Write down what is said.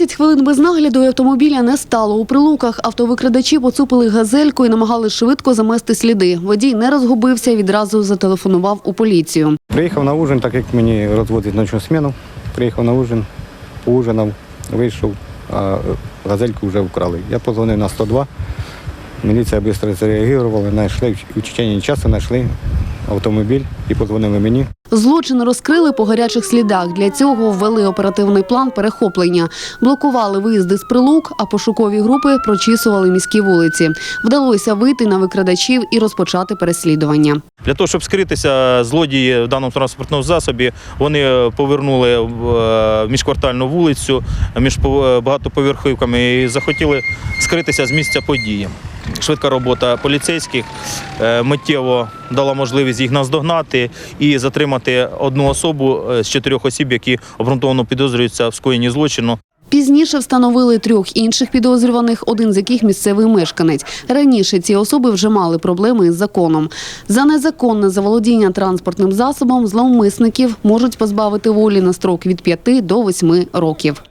10 хвилин без нагляду і автомобіля не стало. У прилуках автовикрадачі поцупили газельку і намагались швидко замести сліди. Водій не розгубився, відразу зателефонував у поліцію. Приїхав на ужин, так як мені розводить ночну зміну. Приїхав на ужин, поужинав, вийшов, а газельку вже вкрали. Я позвонив на 102. Міліція швидко зреагувала, знайшли в течение часу знайшли автомобіль і позвонили мені. Злочин розкрили по гарячих слідах. Для цього ввели оперативний план перехоплення. Блокували виїзди з прилук, а пошукові групи прочісували міські вулиці. Вдалося вийти на викрадачів і розпочати переслідування. Для того, щоб скритися, злодії в даному транспортному засобі вони повернули в е, міжквартальну вулицю між пов- багатоповерхівками і захотіли скритися з місця події. Швидка робота поліцейських е, миттєво дала можливість їх наздогнати і затримати одну особу е, з чотирьох осіб, які обґрунтовано підозрюються в скоєнні злочину. Пізніше встановили трьох інших підозрюваних, один з яких місцевий мешканець. Раніше ці особи вже мали проблеми із законом. За незаконне заволодіння транспортним засобом зловмисників можуть позбавити волі на строк від 5 до 8 років.